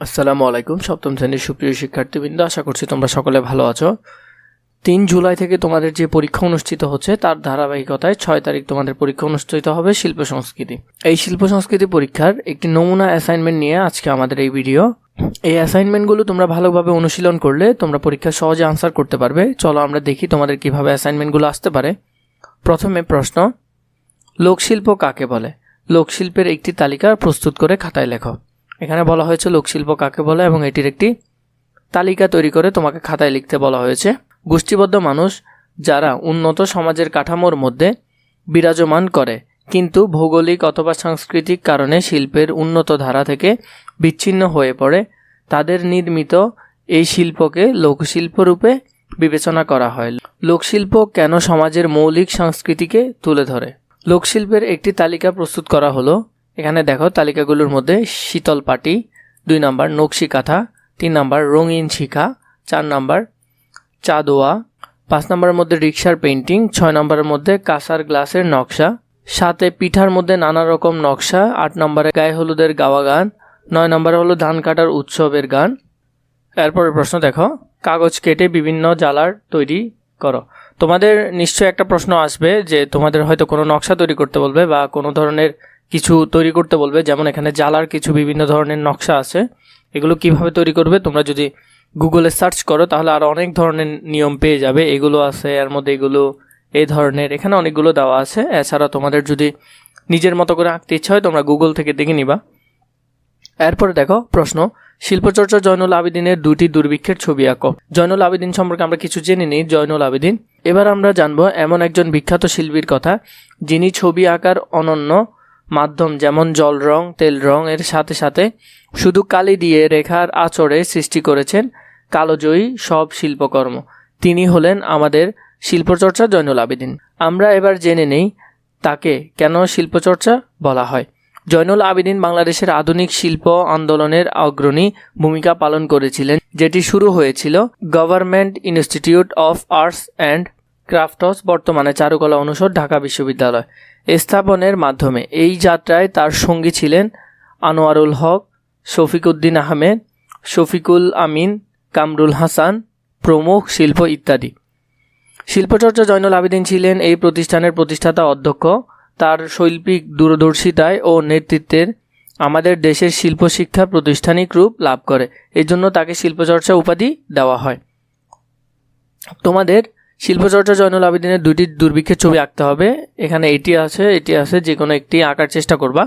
আসসালামু আলাইকুম, সপ্তম শ্রেণির সুপ্রিয় শিক্ষার্থীবৃন্দ, আশা করছি তোমরা সকলে ভালো আছো। তিন জুলাই থেকে তোমাদের যে পরীক্ষা অনুষ্ঠিত হচ্ছে, তার ধারাবাহিকতায় ছয় তারিখ তোমাদের পরীক্ষা অনুষ্ঠিত হবে শিল্প সংস্কৃতি। এই শিল্প সংস্কৃতি পরীক্ষার একটি নমুনা অ্যাসাইনমেন্ট নিয়ে আজকে আমাদের এই ভিডিও এই অ্যাসাইনমেন্টগুলো তোমরা ভালোভাবে অনুশীলন করলে তোমরা পরীক্ষা সহজে আনসার করতে পারবে। চলো আমরা দেখি তোমাদের কীভাবে অ্যাসাইনমেন্টগুলো আসতে পারে। প্রথমে প্রশ্ন, লোকশিল্প কাকে বলে? লোকশিল্পের একটি তালিকা প্রস্তুত করে খাতায় লেখো। এখানে বলা হয়েছে লোকশিল্প কাকে বলে এবং এটির একটি তালিকা তৈরি করে তোমাকে খাতায় লিখতে বলা হয়েছে। গোষ্ঠীবদ্ধ মানুষ যারা উন্নত সমাজের কাঠামোর মধ্যে বিরাজমান করে, কিন্তু ভৌগোলিক অথবা সাংস্কৃতিক কারণে শিল্পের উন্নত ধারা থেকে বিচ্ছিন্ন হয়ে পড়ে, তাদের নির্মিত এই শিল্পকে লোকশিল্প রূপে বিবেচনা করা হয়। লোকশিল্প কেন সমাজের মৌলিক সংস্কৃতিকে তুলে ধরে? লোকশিল্পের একটি তালিকা প্রস্তুত করা হলো এখানে দেখো তালিকাগুলোর মধ্যে শীতল পাটি, দুই নাম্বার নকশি কাঁথা, তিন নাম্বার রঙিন শিখা, চার নাম্বার চাদোয়া, পাঁচ নম্বরের মধ্যে রিক্সার পেন্টিং ছয় নম্বরের মধ্যে কাঁসার গ্লাসের নকশা, সাতে পিঠার মধ্যে নানা রকম নকশা, আট নম্বরে গায়ে হলুদের গাওয়া গান, নয় নম্বরে হলো ধান কাটার উৎসবের গান। এরপরের প্রশ্ন দেখো, কাগজ কেটে বিভিন্ন জ্বালার তৈরি করো। তোমাদের নিশ্চয়ই একটা প্রশ্ন আসবে যে তোমাদের হয়তো কোনো নকশা তৈরি করতে বলবে বা কোনো ধরনের কিছু তৈরি করতে বলবে, যেমন এখানে জ্বালার কিছু বিভিন্ন ধরনের নকশা আছে। এগুলো কীভাবে তৈরি করবে তোমরা যদি গুগলে সার্চ করো, তাহলে আরও অনেক ধরনের নিয়ম পেয়ে যাবে। এগুলো আছে, এর মধ্যে এগুলো এই ধরনের, এখানে অনেকগুলো দেওয়া আছে। এছাড়া তোমাদের যদি নিজের মতো করে আঁকতে ইচ্ছা হয়, তোমরা গুগল থেকে দেখে নিবা। এরপরে দেখো, প্রশ্ন, শিল্পচর্চা জয়নুল আবেদিনের দুটি দুর্ভিক্ষের ছবি আঁকো। জয়নুল আবেদিন সম্পর্কে আমরা কিছু জেনে নিই। জয়নুল আবেদিন, এবার আমরা জানব এমন একজন বিখ্যাত শিল্পীর কথা, যিনি ছবি আঁকার অনন্য মাধ্যম যেমন জল রং, তেল রং, এর সাথে সাথে শুধু কালি দিয়ে রেখার আচরে সৃষ্টি করেছেন কালোজয়ী সব শিল্পকর্ম। তিনি হলেন আমাদের শিল্পচর্চা জয়নুল আবেদিন। আমরা এবার জেনে নেই তাকে কেন শিল্পচর্চা বলা হয়। জয়নুল আবেদিন বাংলাদেশের আধুনিক শিল্প আন্দোলনের অগ্রণী ভূমিকা পালন করেছিলেন, যেটি শুরু হয়েছিল government institute of arts and crafts বর্তমানে চারুকলা অনুষদ, ঢাকা বিশ্ববিদ্যালয় স্থাপনের মাধ্যমে। এই যাত্রায় তার সঙ্গী ছিলেন আনোয়ারুল হক, শফিকুদ্দিন আহমেদ, শফিকুল আমিন, কামরুল হাসান, প্রমুখ শিল্প ইত্যাদি। শিল্পচর্চা জয়নুল আবেদিন ছিলেন এই প্রতিষ্ঠানের প্রতিষ্ঠাতা অধ্যক্ষ। তার শৈল্পিক দূরদর্শিতায় ও নেতৃত্বের আমাদের দেশের শিল্প শিক্ষা প্রতিষ্ঠানিক রূপ লাভ করে। এই জন্য তাকে শিল্পচর্চা উপাধি দেওয়া হয়। তোমাদের শিল্পচর্চা জয়নুল আবেদিনের দুটি দুর্ভিক্ষের ছবি আঁকতে হবে। এখানে এটি আছে এটি আছে যে কোনো একটি আঁকার চেষ্টা করবা।